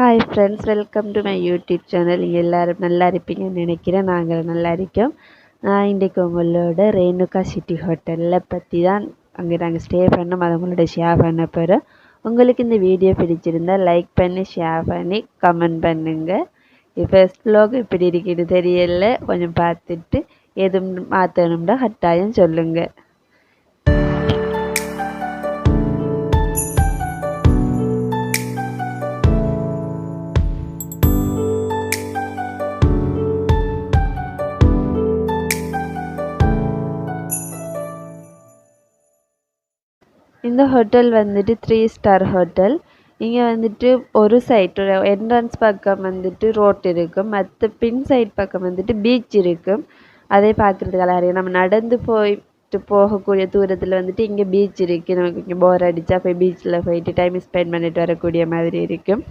Hi friends welcome to my YouTube channel நீங்கள் எல்லோரும் நல்லா இருப்பீங்கன்னு நினைக்கிறேன். நாங்கள் நல்லா இருக்கோம். நான் இன்றைக்கு உங்களோட ரேணுகா சிட்டி ஹோட்டலில் பற்றி தான் அங்கே நாங்கள் ஸ்டே பண்ணோம். அதை உங்களோட ஷேர் பண்ண போகிறோம் உங்களுக்கு இந்த வீடியோ பிடிச்சிருந்தா லைக் பண்ணி ஷேர் பண்ணி கமெண்ட் பண்ணுங்கள் ஃபஸ்ட் vlog இப்படி இருக்குது தெரியல கொஞ்சம் பார்த்துட்டு எதுவும் மாற்றணும்னா கட்டாயம் சொல்லுங்கள் இந்த ஹோட்டல் வந்துட்டு த்ரீ ஸ்டார் ஹோட்டல் இங்கே வந்துட்டு ஒரு சைட் என்ட்ரன்ஸ் பக்கம் வந்துட்டு ரோட் இருக்கும் மற்ற பின் சைட் பக்கம் வந்துட்டு பீச் இருக்கும் அதே பார்க்குறதுக்கு அழகாக நம்ம நடந்து போயிட்டு போகக்கூடிய தூரத்தில் வந்துட்டு இங்கே பீச் இருக்குது நமக்கு இங்கே போர் அடித்தா போய் பீச்சில் போயிட்டு டைம் ஸ்பெண்ட் பண்ணிட்டு வரக்கூடிய மாதிரி இருக்கும்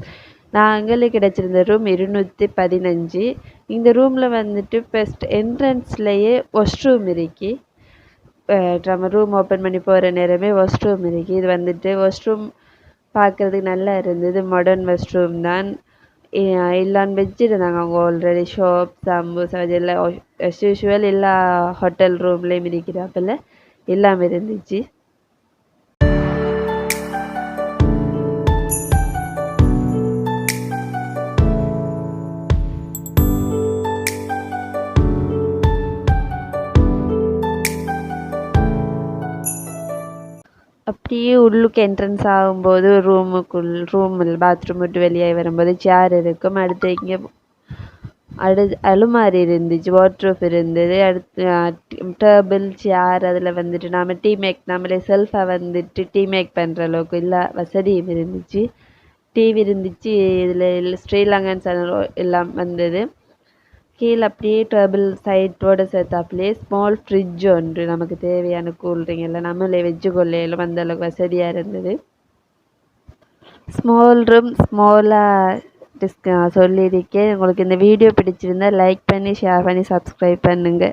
நாங்களுக்கு கிடச்சிருந்த ரூம் இருநூற்றி பதினஞ்சு. இந்த ரூமில் வந்துட்டு ஃபஸ்ட் என்ட்ரன்ஸ்லேயே வாஷ் ரூம் இருக்கு. நம்ம ரூம் ஓப்பன் பண்ணி போகிற நேரமே ஒஸ்ட் ரூம் இருக்கு. இது வந்துட்டு ஒஸ்ட் ரூம் பார்க்குறதுக்கு நல்லா இருந்தது. மாடர்ன் ஒஸ்ட் ரூம் தான். எல்லாம் வச்சுருந்தாங்க அவங்க ஆல்ரெடி ஷாப் சம்பூசா எல்லாம் as எல்லா ஹோட்டல் ரூம்லேயும் இருக்கிறாப்பில் எல்லாம் இருந்துச்சு. அப்படியே உள்ளுக்கு என்ட்ரன்ஸ் ஆகும்போது ரூமுக்குள் ரூமில் பாத்ரூம் விட்டு வெளியே வரும்போது சேர் இருக்கும். அடுத்து இங்கே அடு அலுமாரி இருந்துச்சு வாட்ரூப் இருந்தது. அடுத்து டேபிள் சேர் அதில் வந்துட்டு நாம் டீ மேக் நம்மளே செல்ஃபாக வந்துட்டு டீ மேக் பண்ணுற அளவுக்கு எல்லா வசதியும் இருந்துச்சு. டிவி இருந்துச்சு. இதில் ஸ்ரீலங்கன் சேனல் எல்லாம் வந்தது. கீழே அப்படியே டேபிள் சைட்டோட சேர்த்தாப்புலேயே ஸ்மால் ஃப்ரிட்ஜ் ஒன்று நமக்கு தேவையான கூல்ட்ரிங்க் எல்லாம். நம்மளே வெஜ்ஜு கொள்ளையிலும் அந்த அளவுக்கு வசதியாக இருந்தது. ஸ்மால் ரூம் ஸ்மாலாக டிஸ்க் சொல்லியிருக்கேன். உங்களுக்கு இந்த வீடியோ பிடிச்சிருந்தா லைக் பண்ணி ஷேர் பண்ணி சப்ஸ்கிரைப் பண்ணுங்கள்